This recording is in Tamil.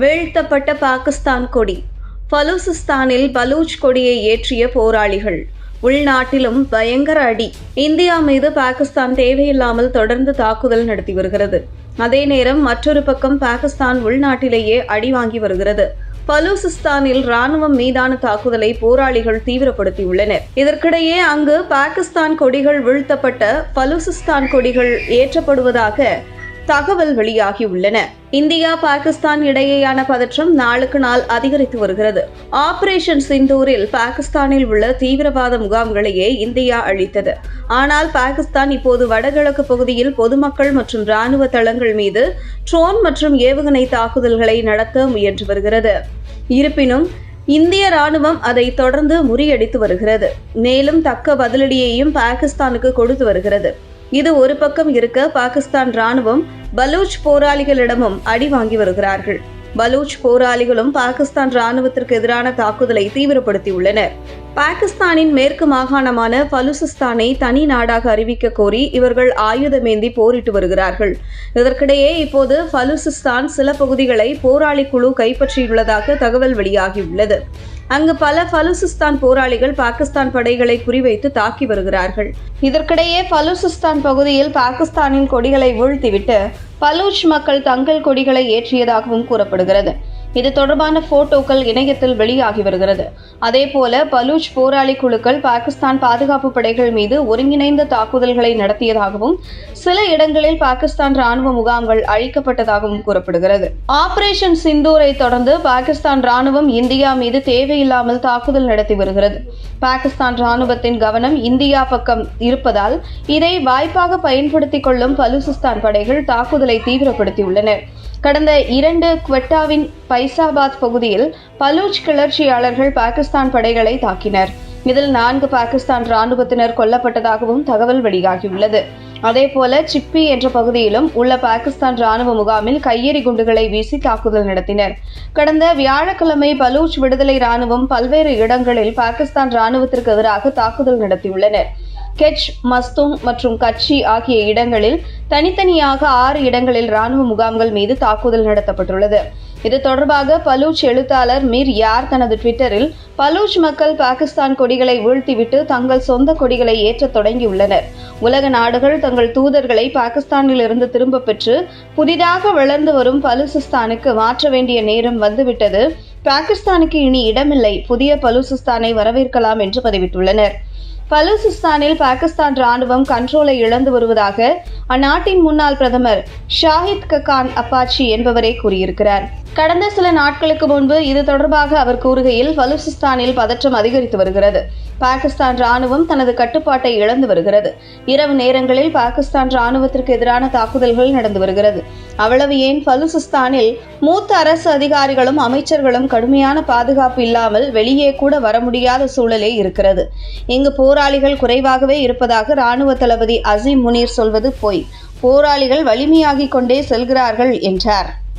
வீழ்த்தப்பட்ட பாகிஸ்தான் கொடி. பலூசிஸ்தானில் பலூச் கொடியை ஏற்றிய போராளிகள். உள்நாட்டிலும் பயங்கர அடி. இந்தியா மீது பாகிஸ்தான் தேவையில்லாமல் தொடர்ந்து தாக்குதல் நடத்தி வருகிறது. அதே நேரம் மற்றொரு பக்கம் பாகிஸ்தான் உள்நாட்டிலேயே அடி வாங்கி வருகிறது. பலூசிஸ்தானில் ராணுவம் மீதான தாக்குதலை போராளிகள் தீவிரப்படுத்தியுள்ளனர். இதற்கிடையே அங்கு பாகிஸ்தான் கொடிகள் வீழ்த்தப்பட்ட பலூசிஸ்தான் கொடிகள் ஏற்றப்படுவதாக தகவல் வெளியாகியுள்ளன. இந்தியா பாகிஸ்தான் இடையேயான பதற்றம் நாளுக்கு நாள் அதிகரித்து வருகிறது. ஆபரேஷன் சிந்தூரில் பாகிஸ்தானில் உள்ள தீவிரவாத முகாம்களையே இந்தியா அழித்தது. ஆனால் பாகிஸ்தான் இப்போது வடகிழக்கு பகுதியில் பொதுமக்கள் மற்றும் ராணுவ தளங்கள் மீது ட்ரோன் மற்றும் ஏவுகணை தாக்குதல்களை நடத்த முயன்று வருகிறது. இருப்பினும் இந்திய ராணுவம் அதை தொடர்ந்து முறியடித்து வருகிறது. மேலும் தக்க பதிலடியையும் பாகிஸ்தானுக்கு கொடுத்து வருகிறது. இது ஒரு பக்கம் இருக்க பாகிஸ்தான் ராணுவம் பலூச் போராளிகளிடமும் அடி வாங்கி வருகிறார்கள். பலூச் போராளிகளும் பாகிஸ்தான் ராணுவத்திற்கு எதிரான தாக்குதலை தீவிரப்படுத்தியுள்ளனர். பாகிஸ்தானின் மேற்கு மாகாணமான பலுசிஸ்தானை தனி நாடாக அறிவிக்க கோரி இவர்கள் ஆயுதமேந்தி போரிட்டு வருகிறார்கள். இதற்கிடையே இப்போது பலுசிஸ்தான் சில பகுதிகளை போராளி குழு கைப்பற்றியுள்ளதாக தகவல் வெளியாகியுள்ளது. அங்கு பல பலுசிஸ்தான் போராளிகள் பாகிஸ்தான் படைகளை குறிவைத்து தாக்கி வருகிறார்கள். இதற்கிடையே பலுசிஸ்தான் பகுதியில் பாகிஸ்தானின் கொடிகளை வீழ்த்திவிட்டு பலூச் மக்கள் தங்கள் கொடிகளை ஏற்றியதாகவும் கூறப்படுகிறது. இது தொடர்பான போட்டோக்கள் இணையத்தில் வெளியாகி வருகிறது. அதேபோல பலூச் போராளி குழுக்கள் பாகிஸ்தான் பாதுகாப்பு படைகள் மீது ஒருங்கிணைந்த தாக்குதல்களை நடத்தியதாகவும் சில இடங்களில் பாகிஸ்தான் ராணுவ முகாம்கள் அழிக்கப்பட்டதாகவும் கூறப்படுகிறது. ஆபரேஷன் சிந்தூரை தொடர்ந்து பாகிஸ்தான் ராணுவம் இந்தியா மீது தேவையில்லாமல் தாக்குதல் நடத்தி வருகிறது. பாகிஸ்தான் ராணுவத்தின் கவனம் இந்தியா பக்கம் இருப்பதால் இதை வாய்ப்பாக பயன்படுத்திக் கொள்ளும் பலூசிஸ்தான் படைகள் தாக்குதலை தீவிரப்படுத்தியுள்ளனர் கடந்த இரண்டு குவெட்டாவின் பைசாபாத் பகுதியில் பலூச் கிளர்ச்சியாளர்கள் பாகிஸ்தான் படைகளை தாக்கினர். இதில் நான்கு பாகிஸ்தான் ராணுவத்தினர் கொல்லப்பட்டதாகவும் தகவல் வெளியாகியுள்ளது. அதேபோல சிப்பி என்ற பகுதியிலும் உள்ள பாகிஸ்தான் ராணுவ முகாமில் கையெறி குண்டுகளை வீசி தாக்குதல் நடத்தினர். கடந்த வியாழக்கிழமை பலூச் விடுதலை ராணுவம் பல்வேறு இடங்களில் பாகிஸ்தான் ராணுவத்திற்கு எதிராக தாக்குதல் நடத்தியுள்ளனர். கெச் மஸ்தூங் மற்றும் கட்சி ஆகிய இடங்களில் தனித்தனியாக ஆறு இடங்களில் ராணுவ முகாம்கள் மீது தாக்குதல் நடத்தப்பட்டுள்ளது. இது தொடர்பாக பலூச் எழுத்தாளர் மீர் யார் தனது ட்விட்டரில் பலூச் மக்கள் பாகிஸ்தான் கொடிகளை வீழ்த்திவிட்டு தங்கள் சொந்த கொடிகளை ஏற்றத் தொடங்கியுள்ளனர். உலக நாடுகள் தங்கள் தூதர்களை பாகிஸ்தானில் இருந்து திரும்ப பெற்று புதிதாக வளர்ந்து வரும் பலூசிஸ்தானுக்கு மாற்ற வேண்டிய நேரம் வந்துவிட்டது. பாகிஸ்தானுக்கு இனி இடமில்லை. புதிய பலூசிஸ்தானை வரவேற்கலாம் என்று பதிவிட்டுள்ளனர். பலூசிஸ்தானில் பாகிஸ்தான் ராணுவம் கண்ட்ரோலை இழந்து வருவதாக அந்நாட்டின் முன்னாள் பிரதமர் ஷாஹித் ககான் அப்பாச்சி என்பவரே கூறியிருக்கிறார். கடந்த சில நாட்களுக்கு முன்பு இது தொடர்பாக அவர் கூறுகையில் பலூசிஸ்தானில் பதற்றம் அதிகரித்து வருகிறது. பாகிஸ்தான் ராணுவம் தனது கட்டுப்பாட்டை இழந்து வருகிறது. இரவு நேரங்களில் பாகிஸ்தான் ராணுவத்திற்கு எதிரான தாக்குதல்கள் நடந்து வருகிறது. அவ்வளவு ஏன்? பலுசிஸ்தானில் மூத்த அரசு அதிகாரிகளும் அமைச்சர்களும் கடுமையான பாதுகாப்பு இல்லாமல் வெளியே கூட வர முடியாத சூழலே இருக்கிறது. இங்கு போராளிகள் குறைவாகவே இருப்பதாக ராணுவ தளபதி அசீம் முனீர் சொல்வது பொய். போராளிகள் வலிமையாகிக் கொண்டே செல்கிறார்கள் என்றார்.